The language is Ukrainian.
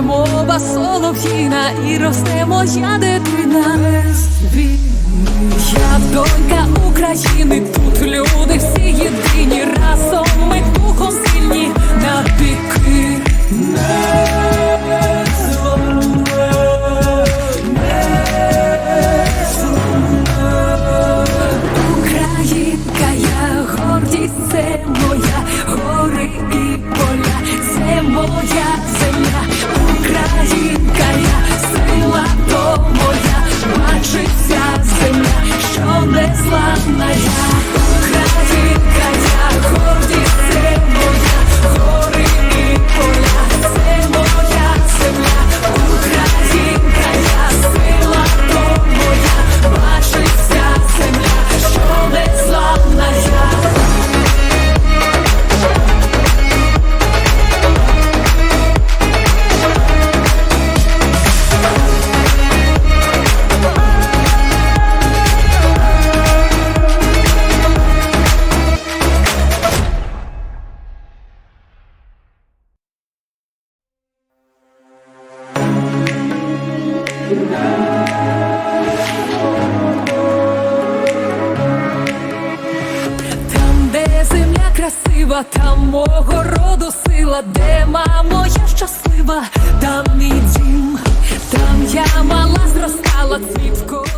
мова солов'їна, і росте моя дитина. Я донька України, тут люди всі єдині, Там, де земля красива, там мого роду сила, де мамо, я щаслива, там мій дім, там я мала зростала цвіт в коси